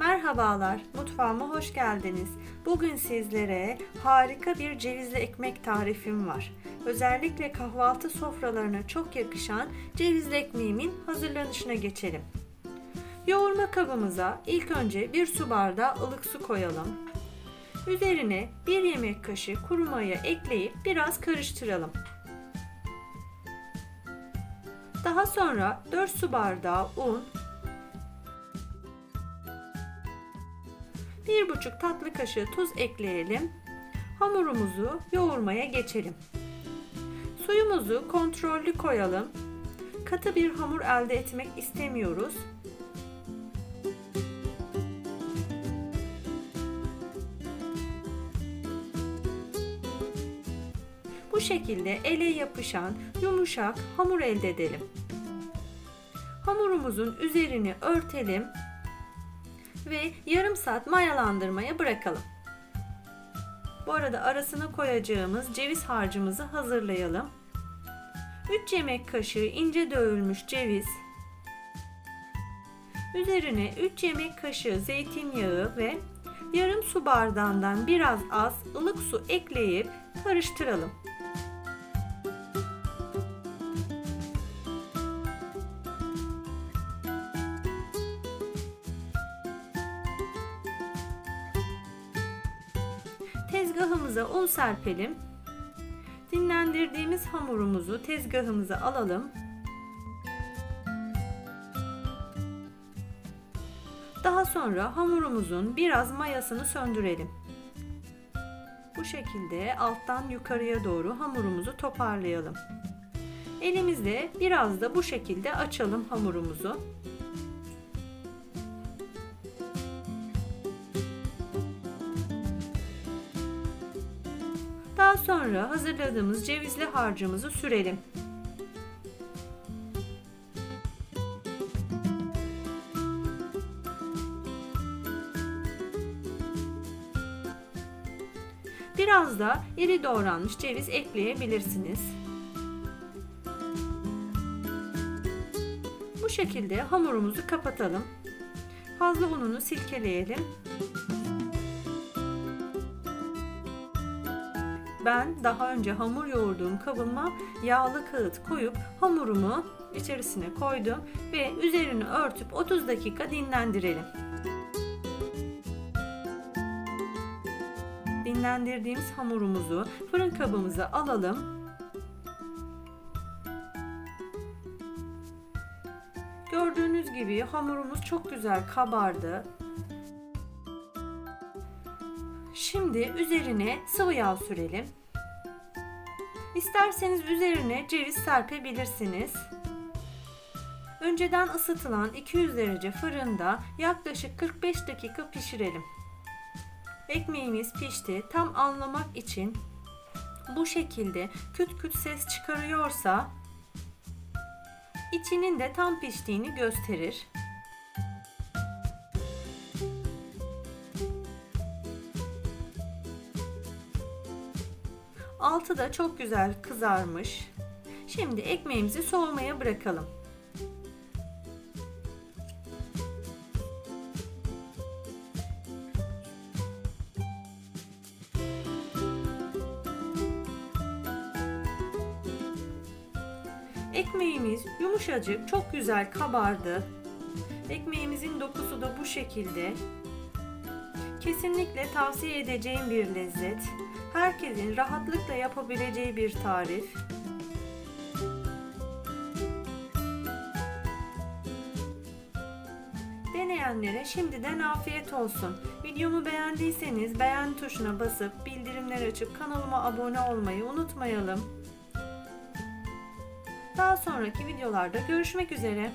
Merhabalar, mutfağıma hoş geldiniz. Bugün sizlere harika bir cevizli ekmek tarifim var. Özellikle kahvaltı sofralarına çok yakışan cevizli ekmeğimin hazırlanışına geçelim. Yoğurma kabımıza ilk önce bir su bardağı ılık su koyalım. Üzerine bir yemek kaşığı kuru maya ekleyip biraz karıştıralım. Daha sonra 4 su bardağı un, 1,5 tatlı kaşığı tuz ekleyelim. Hamurumuzu yoğurmaya geçelim. Suyumuzu kontrollü koyalım. Katı bir hamur elde etmek istemiyoruz. Bu şekilde ele yapışan yumuşak hamur elde edelim. Hamurumuzun üzerini örtelim ve yarım saat mayalandırmaya bırakalım. Bu arada arasına koyacağımız ceviz harcımızı hazırlayalım. 3 yemek kaşığı ince dövülmüş ceviz, üzerine 3 yemek kaşığı zeytinyağı ve yarım su bardağından biraz az ılık su ekleyip karıştıralım. Tezgahımıza un serpelim. Dinlendirdiğimiz hamurumuzu tezgahımıza alalım. Daha sonra hamurumuzun biraz mayasını söndürelim. Bu şekilde alttan yukarıya doğru hamurumuzu toparlayalım. Elimizle biraz da bu şekilde açalım hamurumuzu. Daha sonra hazırladığımız cevizli harcımızı sürelim. Biraz da iri doğranmış ceviz ekleyebilirsiniz. Bu şekilde hamurumuzu kapatalım. Fazla ununu silkeleyelim. Ben daha önce hamur yoğurduğum kabıma yağlı kağıt koyup hamurumu içerisine koydum ve üzerini örtüp 30 dakika dinlendirelim. Dinlendirdiğimiz hamurumuzu fırın kabımıza alalım. Gördüğünüz gibi hamurumuz çok güzel kabardı. Şimdi üzerine sıvı yağ sürelim. İsterseniz üzerine ceviz serpebilirsiniz. Önceden ısıtılan 200 derece fırında yaklaşık 45 dakika pişirelim. Ekmeğimiz pişti. Tam anlamak için bu şekilde küt küt ses çıkarıyorsa içinin de tam piştiğini gösterir. Altı da çok güzel kızarmış. Şimdi ekmeğimizi soğumaya bırakalım. Ekmeğimiz yumuşacık, çok güzel kabardı. Ekmeğimizin dokusu da bu şekilde. Kesinlikle tavsiye edeceğim bir lezzet. Herkesin rahatlıkla yapabileceği bir tarif. Deneyenlere şimdiden afiyet olsun. Videomu beğendiyseniz beğen tuşuna basıp bildirimler açıp kanalıma abone olmayı unutmayalım. Daha sonraki videolarda görüşmek üzere.